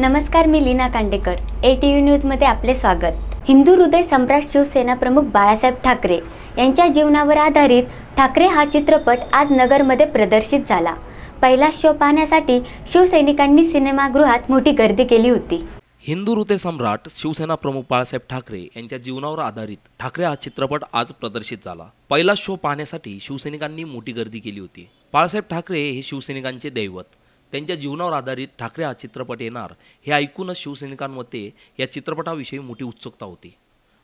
नमस्कार मी Leena Kandekar A T V न्यूजमध्ये आपले स्वागत. हिंदू हृदय सम्राट शिवसेना प्रमुख बाळासाहेब ठाकरे यांच्या जीवनावर आधारित ठाकरे हा चित्रपट आज नगरमध्ये प्रदर्शित झाला. पहिला शो पाहण्यासाठी शिवसैनिकांनी सिनेमागृहात मोठी गर्दी केली होती. हिंदू हृदय सम्राट शिवसेना प्रमुख बाळासाहेब ठाकरे यांच्या जीवनावर आधारित ठाकरे हा चित्रपट आज प्रदर्शित झाला. पहिला शो पाहण्यासाठी शिवसैनिकांनी मोठी गर्दी केली होती. बाळासाहेब ठाकरे हे शिवसैनिकांचे दैवत. त्यांच्या जीवनावर आधारित ठाकरे हा चित्रपट येणार हे ऐकूनच शिवसैनिकांमध्ये या चित्रपटाविषयी मोठी उत्सुकता होती.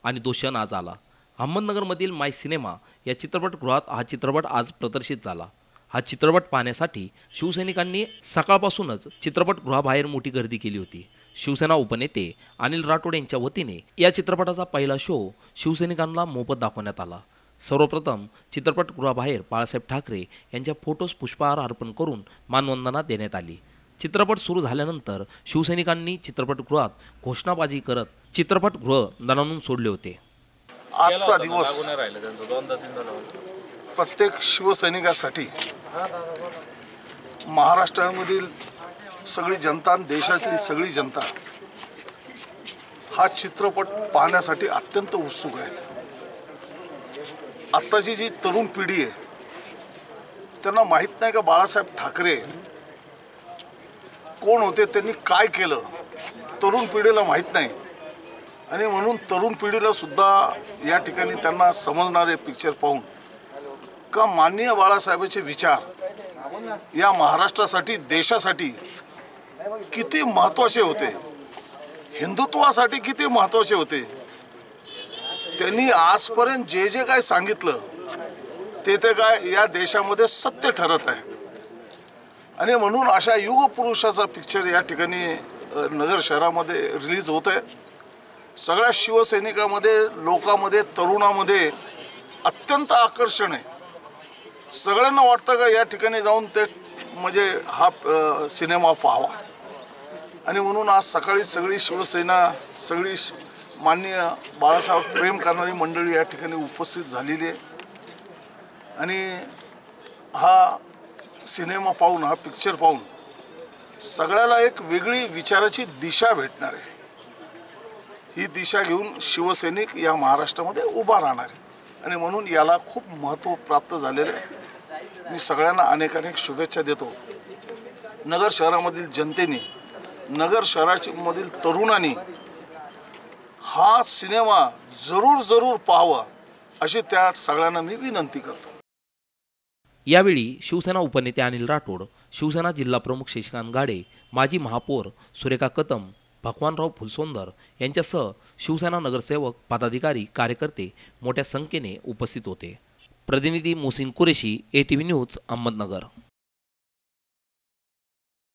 आणि तो क्षण आज आला. अहमदनगरमधील माय सिनेमा या चित्रपटगृहात हा चित्रपट आज प्रदर्शित झाला. हा चित्रपट पाहण्यासाठी शिवसैनिकांनी सकाळपासूनच चित्रपटगृहाबाहेर मोठी गर्दी केली होती. शिवसेना उपनेते अनिल राठोड यांच्या वतीने या चित्रपटाचा पहिला शो शिवसैनिकांना मोफत दाखवण्यात आला. सर्वप्रथम चित्रपटगृहाबाहेर बाळासाहेब ठाकरे यांच्या फोटोस पुष्पहार अर्पण करून मानवंदना देण्यात आली. चित्रपट सुरू झाल्यानंतर शिवसैनिकांनी चित्रपटगृहात घोषणाबाजी करत चित्रपटगृह दणानून सोडले होते. आजचा दिवस प्रत्येक शिवसैनिकासाठी महाराष्ट्रामधील सगळी जनता आणि देशातली सगळी जनता हा चित्रपट पाहण्यासाठी अत्यंत उत्सुक आहेत. आत्ताची जी तरुण पिढी आहे त्यांना माहीत नाही का बाळासाहेब ठाकरे कोण होते त्यांनी काय केलं तरुण पिढीला माहीत नाही. आणि म्हणून तरुण पिढीला सुद्धा या ठिकाणी त्यांना समजणारे पिक्चर पाहून का माननीय बाळासाहेबांचे विचार या महाराष्ट्रासाठी देशासाठी किती महत्त्वाचे होते? हिंदुत्वासाठी किती महत्त्वाचे होते? त्यांनी आजपर्यंत जे जे काय सांगितलं ते ते काय या देशामध्ये सत्य ठरत आहे. आणि म्हणून अशा युग पुरुषाचा पिक्चर या ठिकाणी नगर शहरामध्ये रिलीज होत आहे. सगळ्या शिवसैनिकामध्ये लोकांमध्ये तरुणामध्ये अत्यंत आकर्षण आहे. सगळ्यांना वाटतं का या ठिकाणी जाऊन ते म्हणजे हा सिनेमा पाहावा. आणि म्हणून आज सकाळी सगळी शिवसेना सगळी श- माननीय बाळासाहेब प्रेम करणारी मंडळी या ठिकाणी उपस्थित झालेली आहे. आणि हा सिनेमा पाहून हा पिक्चर पाहून सगळ्याला एक वेगळी विचाराची दिशा भेटणार आहे. ही दिशा घेऊन शिवसैनिक या महाराष्ट्रामध्ये उभा राहणार आहे. आणि म्हणून याला खूप महत्त्व प्राप्त झालेलं आहे. मी सगळ्यांना अनेक अनेक शुभेच्छा देतो. नगर शहरामधील जनतेने नगर शहराची मधील तरुणांनी हा सिनेमा जरूर जरूर पाहावा अशी त्या सगळ्यांना मी विनंती करतो. यावेळी शिवसेना उपनेते अनिल राठोड शिवसेना जिल्हा प्रमुख शशिकांत गाडे माजी महापौर सुरेखा कदम भगवानराव फुलसोंदर यांच्यासह शिवसेना नगरसेवक पदाधिकारी कार्यकर्ते मोठ्या संख्येने उपस्थित होते. प्रतिनिधी Mosin Qureshi A T V news Ahmednagar.